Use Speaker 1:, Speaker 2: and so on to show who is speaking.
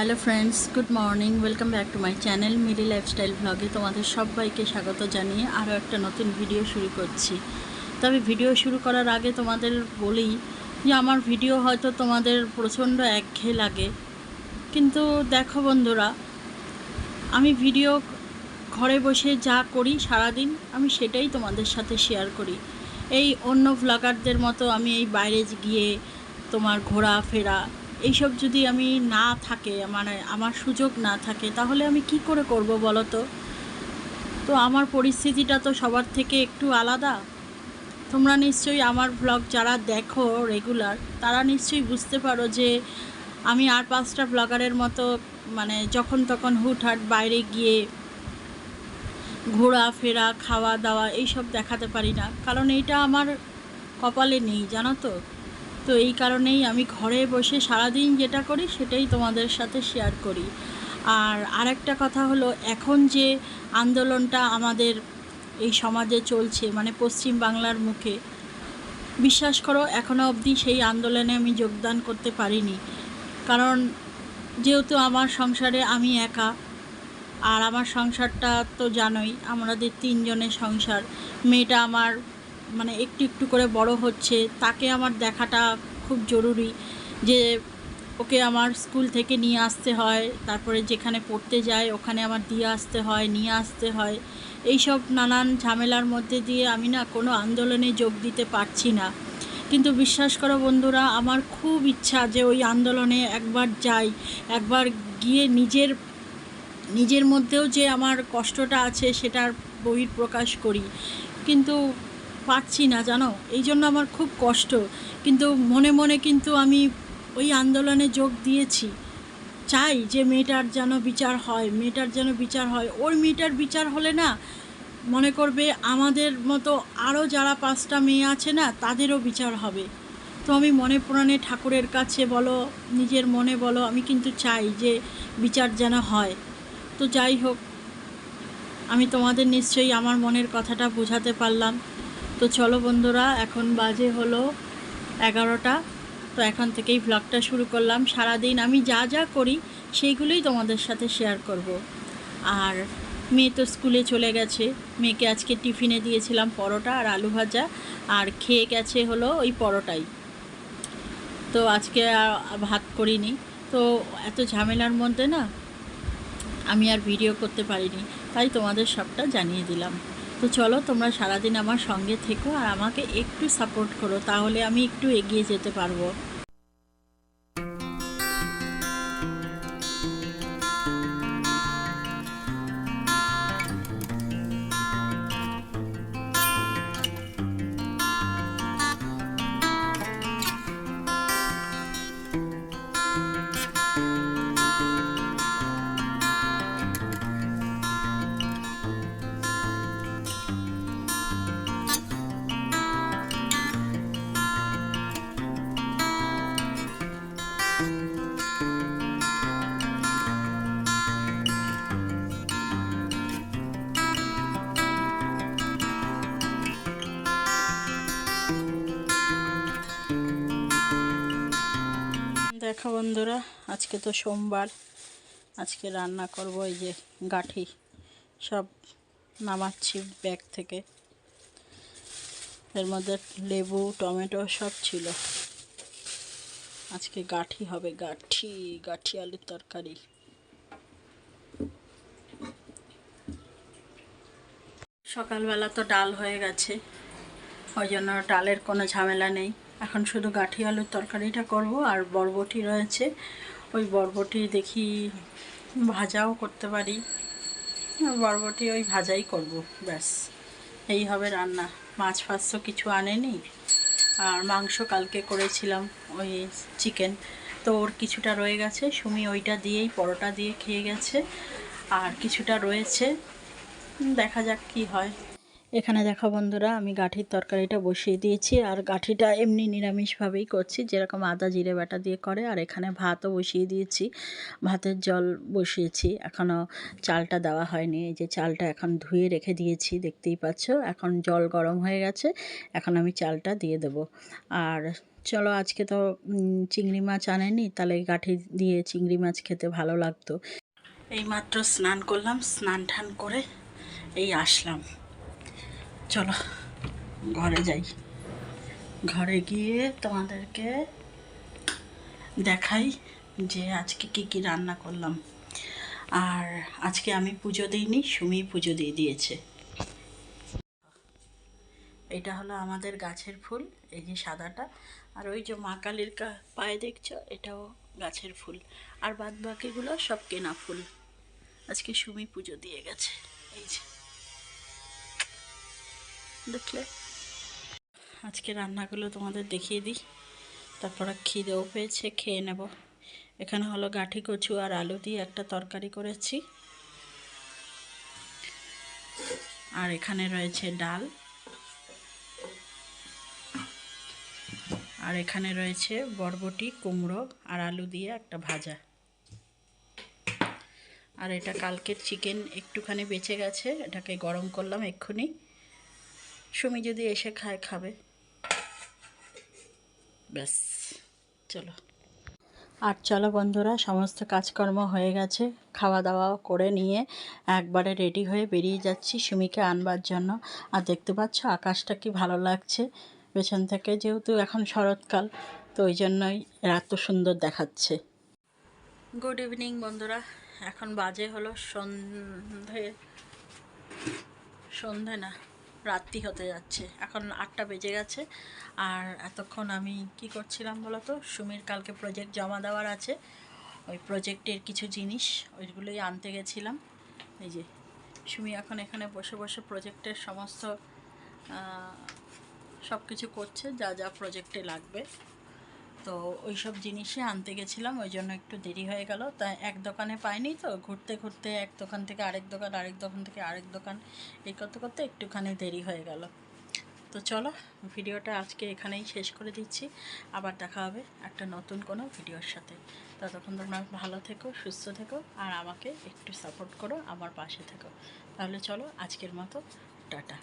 Speaker 1: Hello friends good morning welcome back to my channel Mili lifestyle ব্লগে তোমাদের সবাইকে স্বাগত জানিয়ে আরও একটা নতুন ভিডিও শুরু করছি। তবে ভিডিও শুরু করার আগে তোমাদের বলি যে আমার ভিডিও হয়তো তোমাদের প্রচণ্ড একঘেয়ে লাগে। কিন্তু দেখো বন্ধুরা, আমি ভিডিও ঘরে বসে যা করি সারাদিন আমি সেটাই তোমাদের সাথে শেয়ার করি। এই অন্য ভ্লগারদের মতো আমি এই বাইরে গিয়ে তোমার ঘোরাফেরা এইসব যদি আমি না থাকে মানে আমার সুযোগ না থাকে, তাহলে আমি কি করে করব বলো তো? তো আমার পরিস্থিতিটা তো সবার থেকে একটু আলাদা। তোমরা নিশ্চয়ই আমার ব্লগ যারা দেখো রেগুলার তারা নিশ্চয়ই বুঝতে পারো যে আমি আর পাঁচটা ব্লগারের মতো মানে যখন তখন হুটহাট বাইরে গিয়ে ঘোরাফেরা খাওয়া দাওয়া এইসব দেখাতে পারি না। কারণ এইটা আমার কপালে নেই, জানো তো? তো এই কারণেই আমি ঘরে বসে সারাদিন যেটা করি সেটাই তোমাদের সাথে শেয়ার করি। আর আরেকটা কথা হলো, এখন যে আন্দোলনটা আমাদের এই সমাজে চলছে মানে পশ্চিম বাংলার মুখে, বিশ্বাস করো এখনও অবধি সেই আন্দোলনে আমি যোগদান করতে পারিনি। কারণ যেহেতু আমার সংসারে আমি একা, আর আমার সংসারটা তো জানোই, আমাদের তিনজনের সংসার, মেয়েটা আমার মানে একটু একটু করে বড় হচ্ছে, তাকে আমার দেখাটা খুব জরুরি যে ওকে আমার স্কুল থেকে নিয়ে আসতে হয়, তারপরে যেখানে পড়তে যায় ওখানে আমার দিয়ে আসতে হয়, নিয়ে আসতে হয়। এইসব নানান ঝামেলার মধ্যে দিয়ে আমি না কোনো আন্দোলনে যোগ দিতে পারছি না। কিন্তু বিশ্বাস করো বন্ধুরা, আমার খুব ইচ্ছা যে ওই আন্দোলনে একবার যাই, একবার গিয়ে নিজের নিজের মধ্যেও যে আমার কষ্টটা আছে সেটার বহির প্রকাশ করি। কিন্তু পারছি না, জানো? এই জন্য আমার খুব কষ্ট। কিন্তু মনে মনে কিন্তু আমি ওই আন্দোলনে যোগ দিয়েছি। চাই যে মেয়েটার যেন বিচার হয়, মেয়েটার যেন বিচার হয়। ওর মেয়েটার বিচার হলে না, মনে করবে আমাদের মতো আরও যারা পাঁচটা মেয়ে আছে না, তাদেরও বিচার হবে। তো আমি মনে প্রাণে ঠাকুরের কাছে বলো, নিজের মনে বলো, আমি কিন্তু চাই যে বিচার যেন হয়। তো যাই হোক, আমি তোমাদের নিশ্চয়ই আমার মনের কথাটা বোঝাতে পারলাম। তো চলো বন্ধুরা, এখন বাজে হলো এগারোটা। তো এখন থেকেই ভ্লগটা শুরু করলাম। সারাদিন আমি যা যা করি, সেইগুলোই তোমাদের সাথে শেয়ার করব। আর মেয়ে তো স্কুলে চলে গেছে। মেয়েকে আজকে টিফিনে দিয়েছিলাম পরোটা আর আলু ভাজা। আর খেয়ে গেছে হলো ওই পরোটাই। তো আজকে ভাত করিনি। তো এত ঝামেলার মধ্যে না, আমি আর ভিডিও করতে পারিনি। তাই তোমাদের সবটা জানিয়ে দিলাম। তো চলো, তোমরা সারাদিন আমার সঙ্গে থেকো আর আমাকে একটু সাপোর্ট করো, তাহলে আমি একটু এগিয়ে যেতে পারব। দেখো বন্ধুরা, আজকে তো সোমবার। আজকে রান্না করব এই যে গাঠি। সব নামাচ্ছি ব্যাগ থেকে। এর মধ্যে লেবু, টমেটো সব ছিল। আজকে গাঠি হবে, গাঠি গাঠি আলুর তরকারি। সকালবেলা তো ডাল হয়ে গেছে। ওই জন্য ডালের কোনো ঝামেলা নেই। এখন শুধু গাঠি আলুর তরকারিটা করব আর বরবটি রয়েছে। ওই বরবটি দেখি ভাজাও করতে পারি। বরবটি ওই ভাজাই করব, ব্যাস। এই হবে রান্না। মাছ ফাছ তো কিছু আনেনি। আর মাংস কালকে করেছিলাম ওই চিকেন। তো ওর কিছুটা রয়ে গেছে। সুমি ওইটা দিয়েই পরোটা দিয়ে খেয়ে গেছে। আর কিছুটা রয়েছে। দেখা যাক কি হয়। এখানে দেখো বন্ধুরা, আমি গাঠির তরকারিটা বসিয়ে দিয়েছি, আর গাঠিটা এমনি নিরামিষভাবেই করছি, যেরকম আদা, জিরে বাটা দিয়ে করে, আর এখানে ভাতও বসিয়ে দিয়েছি। ভাতের জল বসিয়েছি এখনও চালটা দেওয়া হয়নি, এই যে চালটা এখন ধুয়ে রেখে দিয়েছি, দেখতেই পাচ্ছ, এখন জল গরম হয়ে গেছে, এখন আমি চালটা দিয়ে দেব। আর চলো, আজকে তো চিংড়ি মাছ আনেনি, তাহলে গাঠি দিয়ে চিংড়ি মাছ খেতে ভালো লাগতো। এইমাত্র স্নান করলাম, স্নান টান করে এই আসলাম। চলো, ঘরে যাই। ঘরে গিয়ে তোমাদেরকে দেখাই যে আজকে কি কি রান্না করলাম। আর আজকে আমি পুজো দিইনি, সুমি পুজো দিয়ে দিয়েছে। এটা হলো আমাদের গাছের ফুল, এই যে সাদাটা। আর ওই যে মা কালীর পায়ে দেখছ, এটাও গাছের ফুল। আর বাদ বাকিগুলো সব কেনা ফুল। আজকে সুমি পুজো দিয়ে গেছে, এই যে। দেখলে। আজকে রান্নাগুলো তোমাদের দেখিয়ে দিই। তারপরে খিদেও পেয়েছে, খেয়ে নেব। এখানে হলো গাঠি, কচু আর আলু দিয়ে একটা তরকারি করেছি। আর এখানে রয়েছে ডাল। আর এখানে রয়েছে বরবটি, কুমড়ো আর আলু দিয়ে একটা ভাজা। আর এটা কালকের চিকেন একটুখানি বেঁচে গেছে, এটাকে গরম করলাম এক্ষুনি। সুমি যদি এসে খায়, খাবে। ব্যাস, চলো। আর চলো বন্ধুরা, সমস্ত কাজকর্ম হয়ে গেছে। খাওয়া দাওয়া করে নিয়ে একবারে রেডি হয়ে বেরিয়ে যাচ্ছি সুমিকে আনবার জন্য। আর দেখতে পাচ্ছ, আকাশটা কি ভালো লাগছে। পেছন থেকে যেহেতু এখন শরৎকাল, তো ওই জন্যই এত সুন্দর দেখাচ্ছে। গুড ইভিনিং বন্ধুরা, এখন বাজে হলো সন্ধে সন্ধে না। রাত্রি হতে যাচ্ছে। এখন আটটা বেজে গেছে। আর এতক্ষণ আমি কি করছিলাম বলতো? সুমির কালকে প্রজেক্ট জমা দেওয়ার আছে। ওই প্রজেক্টের কিছু জিনিস ওইগুলোই আনতে গেছিলাম। এই যে, সুমি এখন এখানে বসে বসে প্রজেক্টের সমস্ত সব কিছু করছে, যা যা প্রজেক্টে লাগবে। তো ওই সব জিনিসই আনতে গেছিলাম, ওই জন্য একটু দেরি হয়ে গেল। তাই এক দোকানে পাইনি তো, ঘুরতে ঘুরতে এক দোকান থেকে আরেক দোকান আরেক দোকান থেকে আরেক দোকান, এই করতে করতে একটুখানি দেরি হয়ে গেল। তো চলো, ভিডিওটা আজকে এখানেই শেষ করে দিচ্ছি। আবার দেখা হবে একটা নতুন কোনো ভিডিওর সাথে। ততক্ষণ তোমরা ভালো থেকো, সুস্থ থেকো, আর আমাকে একটু সাপোর্ট করো, আমার পাশে থেকো। তাহলে চলো, আজকের মতো, টাটা।